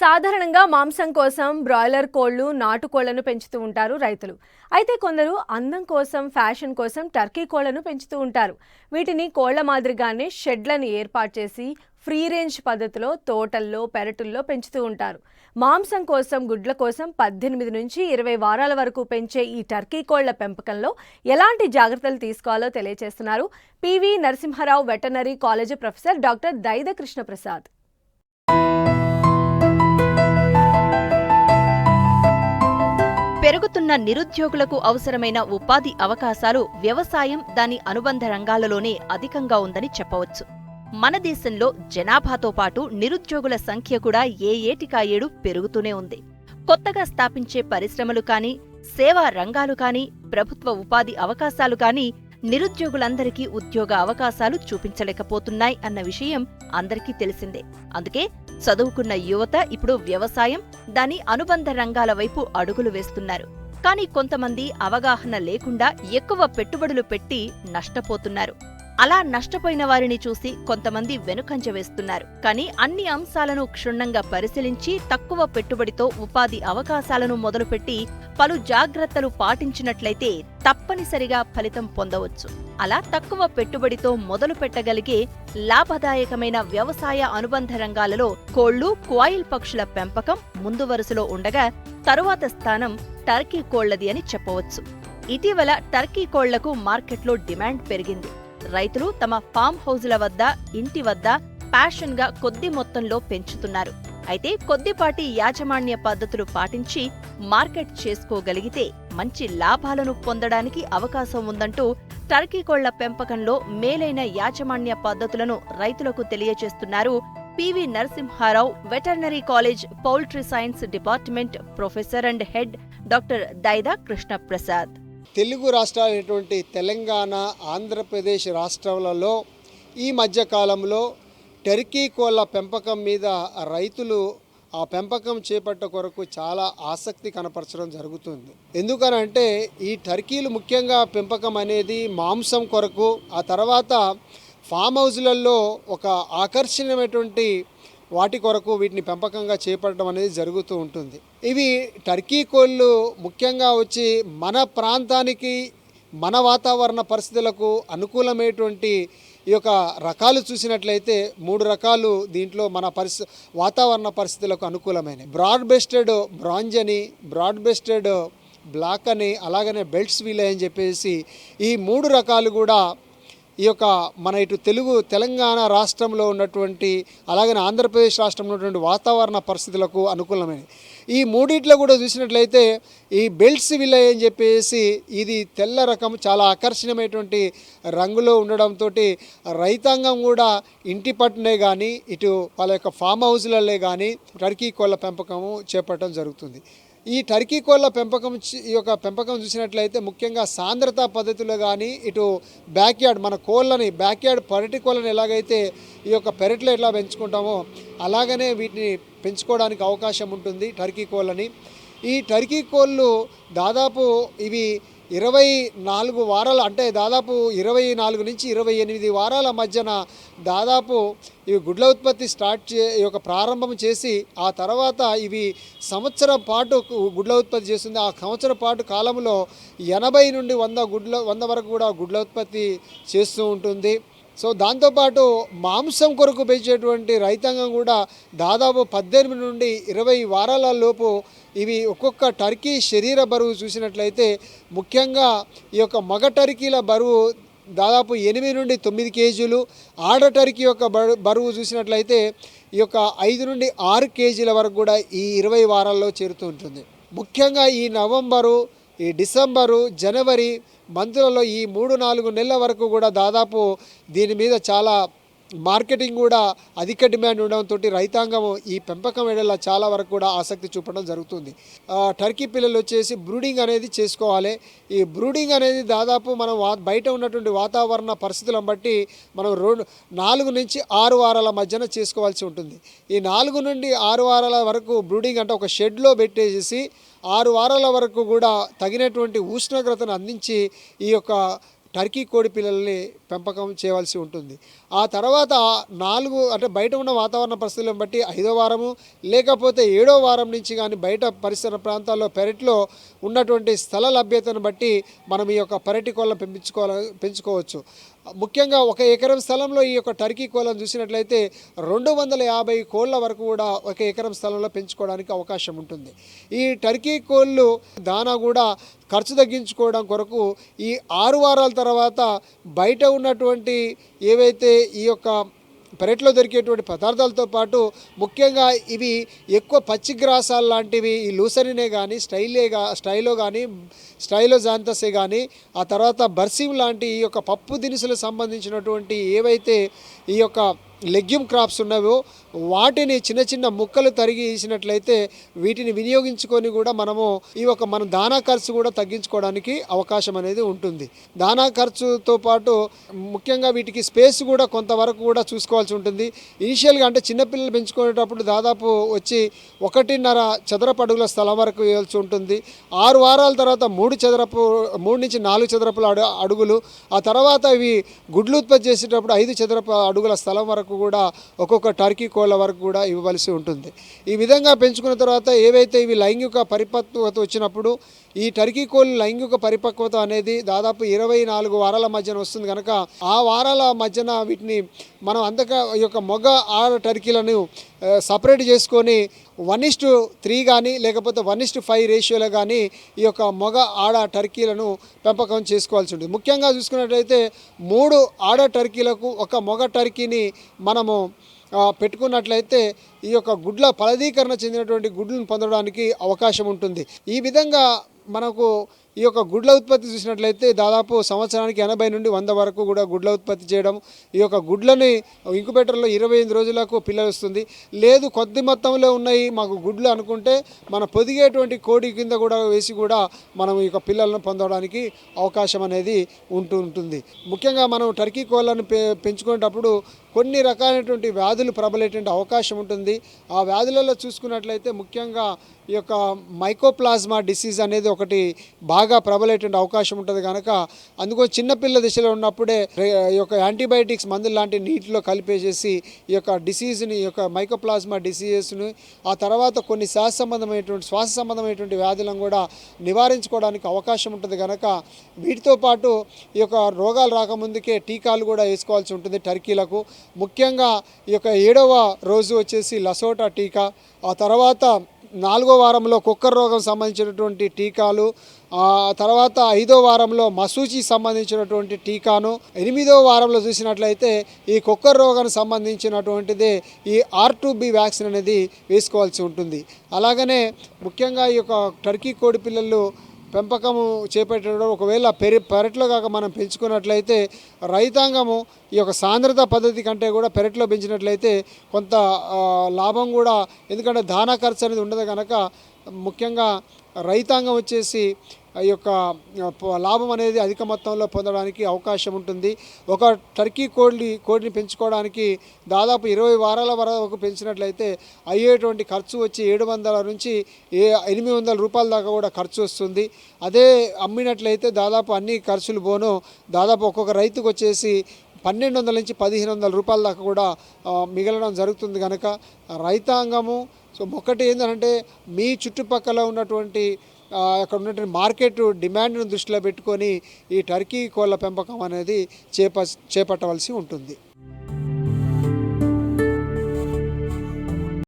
సాధారణంగా మాంసం కోసం బ్రాయిలర్ కోళ్ళు నాటుకోళ్ళను పెంచుతూ ఉంటారు రైతులు. అయితే కొందరు అందం కోసం ఫ్యాషన్ కోసం టర్కీ కోళ్ళను పెంచుతూ ఉంటారు. వీటిని కోళ్ళ మాదిరిగానే షెడ్లను ఏర్పాటు చేసి ఫ్రీ రేంజ్ పద్ధతిలో తోటల్లో పెరటుల్లో పెంచుతూ ఉంటారు. మాంసం కోసం గుడ్ల కోసం పద్దెనిమిది నుంచి ఇరవై వారాల వరకు పెంచే ఈ టర్కీ కోళ్ళ పెంపకంలో ఎలాంటి జాగ్రత్తలు తీసుకోవాలో తెలియజేస్తున్నారు PV Narasimha Rao veterinary college professor doctor Daida Krishnaprasad పెరుగుతున్న నిరుద్యోగులకు అవసరమైన ఉపాధి అవకాశాలు వ్యవసాయం దాని అనుబంధ రంగాలలోనే అధికంగా ఉందని చెప్పవచ్చు. మన దేశంలో జనాభాతో పాటు నిరుద్యోగుల సంఖ్య కూడా ఏ ఏటికా ఏడు పెరుగుతూనే ఉంది. కొత్తగా స్థాపించే పరిశ్రమలు కాని సేవా రంగాలు కాని ప్రభుత్వ ఉపాధి అవకాశాలు కాని నిరుద్యోగులందరికీ ఉద్యోగ అవకాశాలు చూపించలేకపోతున్నాయి అన్న విషయం అందరికీ తెలిసిందే. అందుకే చదువుకున్న యువత ఇప్పుడు వ్యవసాయం దాని అనుబంధ రంగాల వైపు అడుగులు వేస్తున్నారు. కానీ కొంతమంది అవగాహన లేకుండా ఎక్కువ పెట్టుబడులు పెట్టి నష్టపోతున్నారు. అలా నష్టపోయిన వారిని చూసి కొంతమంది వెనుకంజ వేస్తున్నారు. కానీ అన్ని అంశాలను క్షుణ్ణంగా పరిశీలించి తక్కువ పెట్టుబడితో ఉపాధి అవకాశాలను మొదలుపెట్టి పలు జాగ్రత్తలు పాటించినట్లయితే తప్పనిసరిగా ఫలితం పొందవచ్చు. అలా తక్కువ పెట్టుబడితో మొదలు పెట్టగలిగే లాభదాయకమైన వ్యవసాయ అనుబంధ రంగాలలో కోళ్ళు క్వాయిల్ పక్షుల పెంపకం ముందు వరుసలో ఉండగా తరువాత స్థానం టర్కీ కోళ్ళది అని చెప్పవచ్చు. ఇటీవల టర్కీ కోళ్ళకు మార్కెట్లో డిమాండ్ పెరిగింది. రైతులు తమ ఫామ్ హౌజుల వద్ద ఇంటి వద్ద ప్యాషన్గా కొద్ది మొత్తంలో పెంచుతున్నారు. అయితే కొద్దిపాటి యాజమాన్య పద్ధతులు పాటించి మార్కెట్ చేసుకోగలిగితే మంచి లాభాలను పొందడానికి అవకాశం ఉందంటూ టర్కీ కోళ్ళ పెంపకంలో మేలైన యాజమాన్య పద్ధతులను రైతులకు తెలియజేస్తున్నారు PV Narasimha Rao veterinary college poultry science department professor and head doctor Daida Krishnaprasad. Telugu రాష్ట్రాలైనటువంటి Telangana Andhra Pradesh రాష్ట్రాలలో ఈ మధ్య కాలంలో టర్కీ కోళ్ళ పెంపకం మీద రైతులు ఆ పెంపకం చేపట్ట కొరకు చాలా ఆసక్తి కనపరచడం జరుగుతుంది. ఎందుకనంటే ఈ టర్కీలు ముఖ్యంగా పెంపకం అనేది మాంసం కొరకు ఆ తర్వాత ఫామ్ హౌజ్లలో ఒక ఆకర్షణీయమైనటువంటి వాటి కొరకు వీటిని పెంపకంగా చేపట్టడం అనేది జరుగుతూ ఉంటుంది. ఇవి టర్కీ కోళ్ళు ముఖ్యంగా వచ్చి మన ప్రాంతానికి మన వాతావరణ పరిస్థితులకు అనుకూలమైనటువంటి ఈ యొక్క రకాలు చూసినట్లయితే మూడు రకాలు దీంట్లో మన పరిస్థితి వాతావరణ పరిస్థితులకు అనుకూలమైనవి. బ్రాడ్ బెస్టెడ్ బ్రాంజ్ అని బ్రాడ్ బెస్టెడ్ బ్లాక్ అని అలాగనే బెల్ట్స్ వీల్ అని చెప్పేసి ఈ మూడు రకాలు కూడా ఈ యొక్క మన ఇటు తెలుగు తెలంగాణ రాష్ట్రంలో ఉన్నటువంటి అలాగే ఆంధ్రప్రదేశ్ రాష్ట్రంలో ఉన్నటువంటి వాతావరణ పరిస్థితులకు అనుకూలమైనవి ఈ మూడిట్లో కూడా చూసినట్లయితే ఈ బెల్ట్స్ విల్ల అని చెప్పేసి ఇది తెల్ల రకం చాలా ఆకర్షణీయమైనటువంటి రంగులో ఉండడంతో రైతాంగం కూడా ఇంటి పట్టునే కానీ ఇటు వాళ్ళ యొక్క ఫామ్ హౌస్లలో కానీ టర్కీ కోళ్ళ పెంపకము చేపట్టడం జరుగుతుంది. ఈ టర్కీ కోళ్ళ పెంపకం ఈ యొక్క పెంపకం చూసినట్లయితే ముఖ్యంగా సాంద్రత పద్ధతిలో కానీ ఇటు బ్యాక్ యార్డ్ మన కోళ్ళని బ్యాక్ యార్డ్ పరటి కోళ్ళని ఎలాగైతే ఈ యొక్క పెరట్లో ఎట్లా పెంచుకుంటామో అలాగనే వీటిని పెంచుకోవడానికి అవకాశం ఉంటుంది టర్కీ కోళ్ళని. ఈ టర్కీ కోళ్ళు దాదాపు ఇవి ఇరవై నాలుగు వారాలు అంటే దాదాపు ఇరవై నాలుగు నుంచి ఇరవై ఎనిమిది వారాల మధ్యన దాదాపు ఇవి గుడ్ల ఉత్పత్తి స్టార్ట్ చే ఈ యొక్క ప్రారంభం చేసి ఆ తర్వాత ఇవి సంవత్సరం పాటు గుడ్ల ఉత్పత్తి చేస్తుంది. ఆ సంవత్సరం పాటు కాలంలో ఎనభై నుండి వంద గుడ్ల వంద వరకు కూడా గుడ్ల ఉత్పత్తి చేస్తూ ఉంటుంది. సో దాంతోపాటు మాంసం కొరకు పెంచేటువంటి రైతాంగం కూడా దాదాపు పద్దెనిమిది నుండి ఇరవై వారాల లోపు ఇవి ఒక్కొక్క టర్కీ శరీర బరువు చూసినట్లయితే ముఖ్యంగా ఈ యొక్క మగ టర్కీల బరువు దాదాపు ఎనిమిది నుండి తొమ్మిది కేజీలు ఆడ టర్కీ యొక్క బరువు చూసినట్లయితే ఈ యొక్క ఐదు నుండి ఆరు కేజీల వరకు కూడా ఈ ఇరవై వారాల్లో చేరుతూ ఉంటుంది. ముఖ్యంగా ఈ నవంబరు ఈ డిసెంబరు జనవరి మంత్లలో ఈ మూడు నాలుగు నెలల వరకు కూడా దాదాపు దీని మీద చాలా మార్కెటింగ్ కూడా అధిక డిమాండ్ ఉండడంతో రైతాంగం ఈ పెంపకం వేళ చాలా వరకు కూడా ఆసక్తి చూపడం జరుగుతుంది. టర్కీ పిల్లలు వచ్చేసి బ్రూడింగ్ అనేది చేసుకోవాలి. ఈ బ్రూడింగ్ అనేది దాదాపు మనం బయట ఉన్నటువంటి వాతావరణ పరిస్థితులను బట్టి మనం రెండు నాలుగు నుంచి ఆరు వారాల మధ్యన చేసుకోవాల్సి ఉంటుంది. ఈ నాలుగు నుండి ఆరు వారాల వరకు బ్రూడింగ్ అంటే ఒక షెడ్లో పెట్టేసేసి ఆరు వారాల వరకు కూడా తగినటువంటి ఉష్ణోగ్రతను అందించి ఈ యొక్క టర్కీ కోడి పిల్లల్ని పెంపకం చేయవలసి ఉంటుంది. ఆ తర్వాత నాలుగు అంటే బయట ఉన్న వాతావరణ పరిస్థితులను బట్టి ఐదో వారము లేకపోతే ఏడో వారం నుంచి కానీ బయట పరిసర ప్రాంతాల్లో పెరట్లో ఉన్నటువంటి స్థల లభ్యతను బట్టి మనం ఈ యొక్క పెరటి కోళ్ళను పెంచుకోవాలి పెంచుకోవచ్చు. ముఖ్యంగా ఒక ఎకరం స్థలంలో ఈ యొక్క టర్కీ కోళ్ళను చూసినట్లయితే రెండు వందల యాభై కోళ్ళ వరకు కూడా ఒక ఎకరం స్థలంలో పెంచుకోవడానికి అవకాశం ఉంటుంది. ఈ టర్కీ కోళ్ళు దానా కూడా ఖర్చు తగ్గించుకోవడం కొరకు ఈ ఆరు వారాల తర్వాత బయట ఉన్నటువంటి ఏవైతే ఈ యొక్క పెరట్లో దొరికేటువంటి పదార్థాలతో పాటు ముఖ్యంగా ఇవి ఎక్కువ పచ్చి గ్రాసాలు లాంటివి ఈ లూసరినే కానీ స్టైలే గా స్టైలో కానీ స్టైలో జాంతసే కానీ ఆ తర్వాత బర్సీమ్ లాంటి ఈ యొక్క పప్పు దినుసులకు సంబంధించినటువంటి ఏవైతే ఈ యొక్క లెగ్యూమ్ క్రాప్స్ ఉన్నవో వాటిని చిన్న చిన్న ముక్కలు తరిగి వేసినట్లయితే వీటిని వినియోగించుకొని కూడా మనము ఈ యొక్క మన దానా ఖర్చు కూడా తగ్గించుకోవడానికి అవకాశం అనేది ఉంటుంది. దానా ఖర్చుతో పాటు ముఖ్యంగా వీటికి స్పేస్ కూడా కొంతవరకు కూడా చూసుకోవాల్సి ఉంటుంది. ఇనిషియల్గా అంటే చిన్నపిల్లలు పెంచుకునేటప్పుడు దాదాపు వచ్చి ఒకటిన్నర చదరపు అడుగుల స్థలం వరకు వేయాల్సి ఉంటుంది. ఆరు వారాల తర్వాత మూడు చదరపు మూడు నుంచి నాలుగు చదరపుల అడుగులు ఆ తర్వాత ఇవి గుడ్లు ఉత్పత్తి చేసేటప్పుడు ఐదు చదరపు అడుగుల స్థలం వరకు కూడా ఒక్కొక్క టర్కీ కోళ్ళ వరకు కూడా ఇవ్వవలసి ఉంటుంది. ఈ విధంగా పెంచుకున్న తర్వాత ఏవైతే ఇవి లైంగిక పరిపక్వత వచ్చినప్పుడు ఈ టర్కీ కోళ్ళు లైంగిక పరిపక్వత అనేది దాదాపు ఇరవై నాలుగు వారాల మధ్యన వస్తుంది కనుక ఆ వారాల మధ్యన వీటిని మనం అంతగా ఈ యొక్క మొగ ఆడ టర్కీలను సపరేట్ చేసుకొని వన్ ఇస్ టు త్రీ కానీ లేకపోతే వన్ ఇస్ టు ఫైవ్ రేషియోలో కానీ ఈ యొక్క మొగ ఆడ టర్కీలను పెంపకం చేసుకోవాల్సి ఉంటుంది. ముఖ్యంగా చూసుకున్నట్లయితే మూడు ఆడ టర్కీలకు ఒక మగ టర్కీని మనము పెట్టుకున్నట్లయితే ఈ యొక్క గుడ్ల ఫలదీకరణ చెందినటువంటి గుడ్లను పొందడానికి అవకాశం ఉంటుంది. ఈ విధంగా మనకు ఈ యొక్క గుడ్ల ఉత్పత్తి చూసినట్లయితే దాదాపు సంవత్సరానికి ఎనభై నుండి వంద వరకు కూడా గుడ్ల ఉత్పత్తి చేయడం ఈ యొక్క గుడ్లని ఇంకుబేటర్లో ఇరవై ఎనిమిది రోజులకు పిల్లలు వస్తుంది లేదు కొద్ది మొత్తంలో ఉన్నాయి. మాకు గుడ్లు అనుకుంటే మన పొదిగేటువంటి కోడి కింద కూడా వేసి కూడా మనం ఈ యొక్క పిల్లలను పొందడానికి అవకాశం అనేది ఉంటూ ఉంటుంది. ముఖ్యంగా మనం టర్కీ కోళ్ళను పె పెంచుకునేటప్పుడు కొన్ని రకాలైనటువంటి వ్యాధులు ప్రబలేటువంటి అవకాశం ఉంటుంది. ఆ వ్యాధులలో చూసుకున్నట్లయితే ముఖ్యంగా ఈ యొక్క మైకోప్లాజ్మా డిసీజ్ అనేది ఒకటి బాగా ప్రబలేటువంటి అవకాశం ఉంటుంది కనుక అందుకో చిన్నపిల్ల దశలో ఉన్నప్పుడే ఈ యొక్క యాంటీబయాటిక్స్ మందులు లాంటి నీటిలో కలిపేసేసి ఈ యొక్క డిసీజ్ని ఈ యొక్క మైకోప్లాస్మా డిసీజెస్ని ఆ తర్వాత కొన్ని శ్వాస సంబంధమైనటువంటి శ్వాస సంబంధమైనటువంటి వ్యాధులను కూడా నివారించుకోవడానికి అవకాశం ఉంటుంది కనుక వీటితో పాటు ఈ యొక్క రోగాలు రాకముందుకే టీకాలు కూడా వేసుకోవాల్సి ఉంటుంది టర్కీలకు. ముఖ్యంగా ఈ యొక్క ఏడవ రోజు వచ్చేసి లసోటా టీకా ఆ తర్వాత నాలుగో వారంలో కుక్కర్ రోగం సంబంధించినటువంటి టీకాలు తర్వాత ఐదో వారంలో మసూచి సంబంధించినటువంటి టీకాను ఎనిమిదో వారంలో చూసినట్లయితే ఈ కుక్కర్ రోగానికి సంబంధించినటువంటిది ఈ ఆర్ టు బి వ్యాక్సిన్ అనేది వేసుకోవాల్సి ఉంటుంది. అలాగనే ముఖ్యంగా ఈ యొక్క టర్కీ కోడి పిల్లలు పెంపకము చేపట్టడం ఒకవేళ పెరి పెరట్లో కాక మనం పెంచుకున్నట్లయితే రైతాంగము ఈ యొక్క సాంద్రత పద్ధతి కంటే కూడా పెరట్లో పెంచినట్లయితే కొంత లాభం కూడా ఎందుకంటే దానా ఖర్చు అనేది ఉండదు కనుక ముఖ్యంగా రైతాంగం వచ్చేసి ఈ యొక్క లాభం అనేది అధిక మొత్తంలో పొందడానికి అవకాశం ఉంటుంది. ఒక టర్కీ కోడిని కోడిని పెంచుకోవడానికి దాదాపు ఇరవై వారాల వరకు పెంచినట్లయితే అయ్యేటువంటి ఖర్చు వచ్చి ఏడు వందల నుంచి ఏ ఎనిమిది వందల రూపాయల దాకా కూడా ఖర్చు వస్తుంది. అదే అమ్మినట్లయితే దాదాపు అన్ని ఖర్చులు పోను. దాదాపు ఒక్కొక్క రైతుకు వచ్చేసి పన్నెండు వందల నుంచి పదిహేను వందల రూపాయల దాకా కూడా మిగలడం జరుగుతుంది కనుక రైతాంగము సో ఒకటి ఏంటంటే మీ చుట్టుపక్కల ఉన్నటువంటి అక్కడ ఉన్నటువంటి మార్కెట్ డిమాండ్ను దృష్టిలో పెట్టుకొని ఈ టర్కీ కోళ్ళ పెంపకం అనేది చేప చేపట్టవలసి ఉంటుంది.